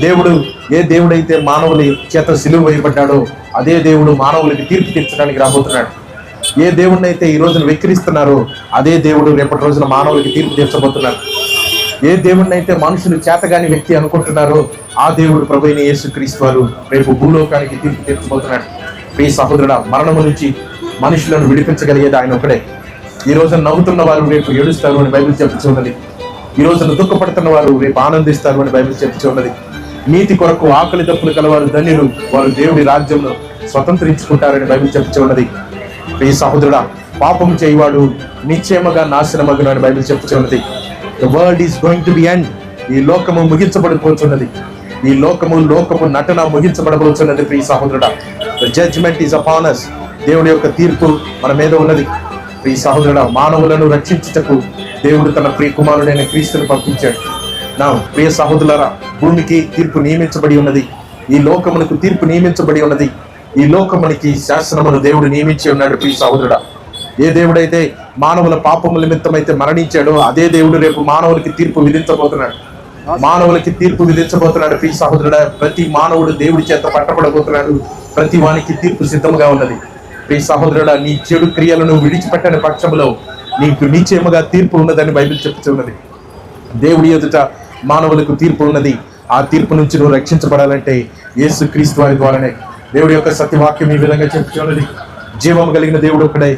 దేవుడు ఏ దేవుడైతే మానవుని చేత సిలువ వేయబడ్డాడో అదే దేవుడు మానవులకి తీర్పు తీర్చడానికి రాబోతున్నాడు. ఏ దేవుడిని అయితే ఈ రోజున వెక్కిరిస్తున్నారో అదే దేవుడు రేపటి రోజున మానవులకి తీర్పు తీర్చబోతున్నాడు. ఏ దేవుడిని అయితే మనుషులు చేతగాని వ్యక్తి అనుకుంటున్నారో ఆ దేవుడు ప్రభుని యేసు క్రీస్తు వారు రేపు భూలోకానికి తీర్పు తీర్చబోతున్నాడు. ప్రియ సహోదరుడ మరణము నుంచి మనుషులను విడిపించగలిగేది ఆయన ఒకడే. ఈ రోజున నవ్వుతున్న వారు రేపు ఏడుస్తారు అని బైబిల్ చెప్తూ ఉన్నది. ఈ రోజున దుఃఖపడుతున్న వారు రేపు ఆనందిస్తారు అని బైబిల్ చెప్తూ ఉన్నది. నీతి కొరకు ఆకలి తప్పులు కలవారు ధన్యులు. వారు దేవుడి రాజ్యంలో స్వతంత్రించుకుంటారని బైబిల్ చెప్తూ ఉన్నది. ప్రియ సహోదరుడా పాపం చేయవాడు నిశ్చయముగా నాశనమగును అని బైబిల్ చెప్తూ ఉన్నది. The world is going to be end ఈ లోకము ముగించబడిపోతున్నది. ఈ లోకము లోకము నటన ముగించబడబోతున్నది ప్రియ సహోదరుడా. ద జడ్జ్మెంట్ ఈస్ అపానస్ దేవుడి యొక్క తీర్పు మన మీద ఉన్నది. ప్రియ సహోదరుడా మానవులను రక్షించుటకు దేవుడు తన ప్రియ కుమారుడైన క్రీస్తును పంపించాడు. నా ప్రియ సహోదరులారా భూమికి తీర్పు నియమించబడి ఉన్నది. ఈ లోకమునకు తీర్పు నియమించబడి ఉన్నది. ఈ లోకమునికి శాసనమును దేవుడు నియమించి ఉన్నాడు ప్రియ సహోదరుడా. ఏ దేవుడైతే మానవుల పాపముల నిమిత్తమైతే మరణించాడో అదే దేవుడు రేపు మానవులకి తీర్పు విధించబోతున్నాడు. మానవులకి తీర్పు విధించబోతున్నాడు ప్రియ సహోదరుడా. ప్రతి మానవుడు దేవుడి చేత పట్టబడబోతున్నాడు. ప్రతి వానికి తీర్పు సిద్ధంగా ఉన్నది. ప్రియ సహోదరుడా నీ చెడు క్రియలను విడిచిపెట్టని పక్షంలో నీకు నిశ్చయముగా తీర్పు ఉన్నదని బైబిల్ చెప్తున్నది దేవుడి ఎదుట మానవులకు తీర్పు ఉన్నది. ఆ తీర్పు నుంచి నువ్వు రక్షించబడాలంటే యేసు క్రీస్తు వారి ద్వారానే దేవుడి యొక్క సత్యవాక్యం ఈ విధంగా చెప్తున్నది జీవం కలిగిన దేవుడు ఒకడే